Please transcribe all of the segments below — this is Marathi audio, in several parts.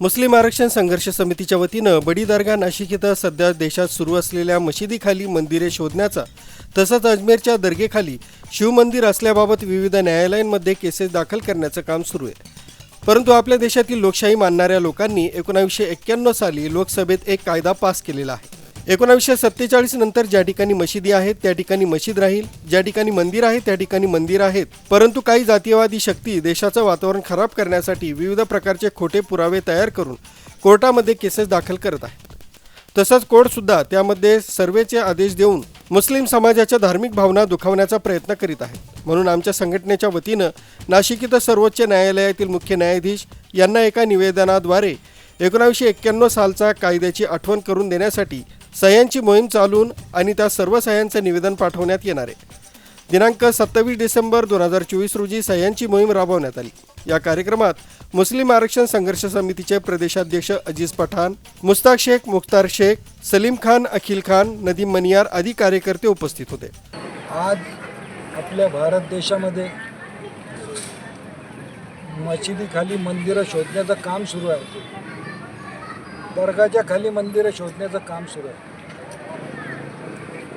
मुस्लिम आरक्षण संघर्ष समितीच्या वतीनं बडी दर्गा नाशिक इथं सध्या देशात सुरू असलेल्या मशिदीखाली मंदिरे शोधण्याचा तसंच अजमेरच्या दर्गेखाली शिवमंदिर असल्याबाबत विविध न्यायालयांमध्ये केसेस दाखल करण्याचं काम सुरू आहे. परंतु आपल्या देशातील लोकशाही मानणाऱ्या लोकांनी एकोणावीसशे एक्क्याण्णव साली लोकसभेत एक कायदा पास केलेला आहे. एकोणावीसशे सत्तेचाळीस नंतर ज्या ठिकाणी मशिदी आहेत त्या ठिकाणी मशीद राहील. ज्या ठिकाणी मंदिर आहे त्या ठिकाणी मंदिर आहेत. परंतु काही जातीयवादी शक्ती देशाचं वातावरण खराब करण्यासाठी विविध प्रकारचे खोटे पुरावे तयार करून कोर्टामध्ये केसेस दाखल करत आहेत. तसंच कोर्टसुद्धा त्यामध्ये सर्वेचे आदेश देऊन मुस्लिम समाजाच्या धार्मिक भावना दुखावण्याचा प्रयत्न करीत आहे. म्हणून आमच्या संघटनेच्या वतीनं नाशिक इथं सर्वोच्च न्यायालयातील मुख्य न्यायाधीश यांना एका निवेदनाद्वारे एकोणावीसशे एक्क्याण्णव सालचा कायद्याची आठवण करून देण्यासाठी सह्यांची मोहीम चालून आणि त्या सर्व सह्यांचं निवेदन पाठवण्यात येणार आहे. दिनांक सत्तावीस डिसेंबर दोन हजार चोवीस रोजी सह्यांची मोहीम राबवण्यात आली. या कार्यक्रमात मुस्लिम आरक्षण संघर्ष समितीचे प्रदेशाध्यक्ष अजीज पठाण मुस्ताक शेख मुख्तार शेख सलीम खान अखिल खान नदीम मनियार आदी कार्यकर्ते उपस्थित होते. आज आपल्या भारत देशामध्ये मशिदीखाली मंदिरं शोधण्याचं काम सुरू आहे. दर्गाच्या खाली मंदिरं शोधण्याचं काम सुरू आहे.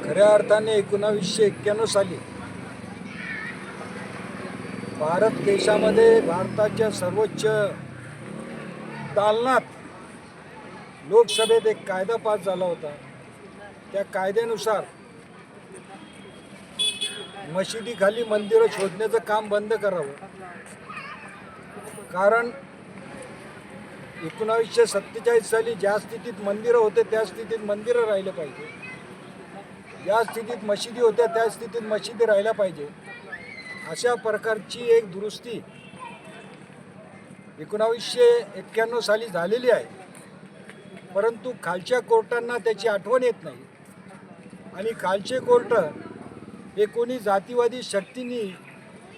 खऱ्या अर्थाने एकोणावीसशे एक्क्याण्णव साली भारत देशामध्ये भारताच्या सर्वोच्च दालनात लोकसभेत एक कायदा पास झाला होता. त्या कायद्यानुसार मशिदीखाली मंदिरं शोधण्याचं काम बंद करावं. कारण एकोणावीसशे सत्तेचाळीस साली ज्या स्थितीत मंदिरं होते त्या स्थितीत मंदिरं राहिलं पाहिजे. ज्या स्थितीत मशिदी होत्या त्या स्थितीत मशिदी राहिल्या पाहिजे. अशा प्रकारची एक दुरुस्ती एकोणावीसशे एक्क्याण्णव साली झालेली आहे. परंतु खालच्या कोर्टांना त्याची आठवण येत नाही. आणि खालचे कोर्ट हे कोणी जातीवादी शक्तींनी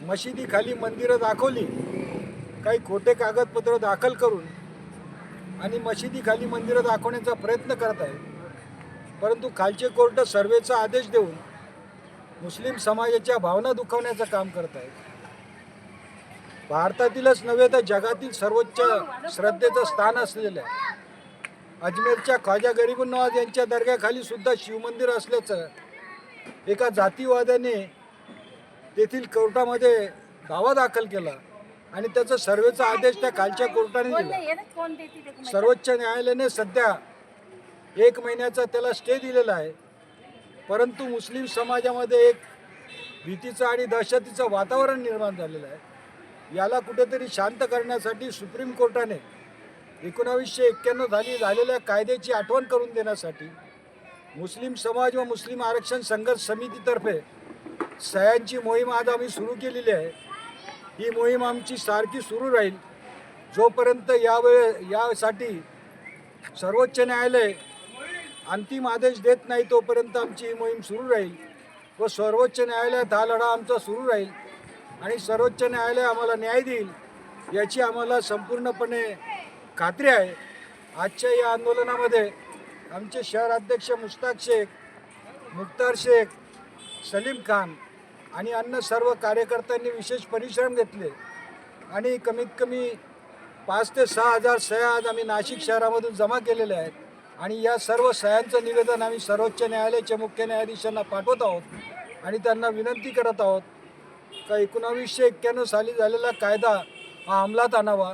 मशिदीखाली मंदिरं दाखवली काही खोटे कागदपत्र दाखल करून आणि मशिदीखाली मंदिरं दाखवण्याचा प्रयत्न करत आहे परंतु खालचे कोर्ट सर्वेचा आदेश देऊन मुस्लिम समाजाच्या भावना दुखावण्याचं काम करत आहे भारतातीलच नव्हे तर जगातील सर्वोच्च श्रद्धेचं स्थान असलेलं आहे अजमेरच्या ख्वाजा गरीबुल नवाज यांच्या दर्ग्याखाली सुद्धा शिवमंदिर असल्याचं एका जातीवाद्याने तेथील कोर्टामध्ये दावा दाखल केला. आणि त्याचा सर्वेचा आदेश त्या खालच्या कोर्टाने दिला. सर्वोच्च न्यायालयाने सध्या एक महिन्याचा त्याला स्टे दिलेला आहे. परंतु मुस्लिम समाजामध्ये एक भीतीचं आणि दहशतीचं वातावरण निर्माण झालेलं आहे. याला कुठेतरी शांत करण्यासाठी सुप्रीम कोर्टाने एकोणावीसशे एक्क्याण्णव झाली झालेल्या कायद्याची आठवण करून देण्यासाठी मुस्लिम समाज व मुस्लिम आरक्षण संघर्ष समितीतर्फे सह्यांची मोहीम आज आम्ही सुरू केलेली आहे. ही मोहीम आमची सारखी सुरू राहील. जोपर्यंत यावेळे यासाठी सर्वोच्च न्यायालय अंतिम आदेश देत नाही तोपर्यंत आमची ही मोहीम सुरू राहील व सर्वोच्च न्यायालयात हा लढा आमचा सुरू राहील आणि सर्वोच्च न्यायालय आम्हाला न्याय देईल याची आम्हाला संपूर्णपणे खात्री आहे. आजच्या या आंदोलनामध्ये आमचे शहर अध्यक्ष मुश्ताक शेख मुख्तार शेख सलीम खान आणि अन्य सर्व कार्यकर्त्यांनी विशेष परिश्रम घेतले. आणि कमीत कमी पाच ते सहा हजार सह्या आज आम्ही नाशिक शहरामधून जमा केलेल्या आहेत. आणि या सर्व सह्यांचं निवेदन आम्ही सर्वोच्च न्यायालयाच्या मुख्य न्यायाधीशांना पाठवत आहोत. आणि त्यांना विनंती करत आहोत का एकोणावीसशे एक्क्याण्णव साली झालेला कायदा हा अंमलात आणावा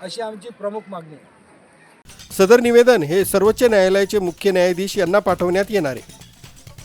अशी आमची प्रमुख मागणी आहे. सदर निवेदन हे सर्वोच्च न्यायालयाचे मुख्य न्यायाधीश यांना पाठवण्यात येणार आहे.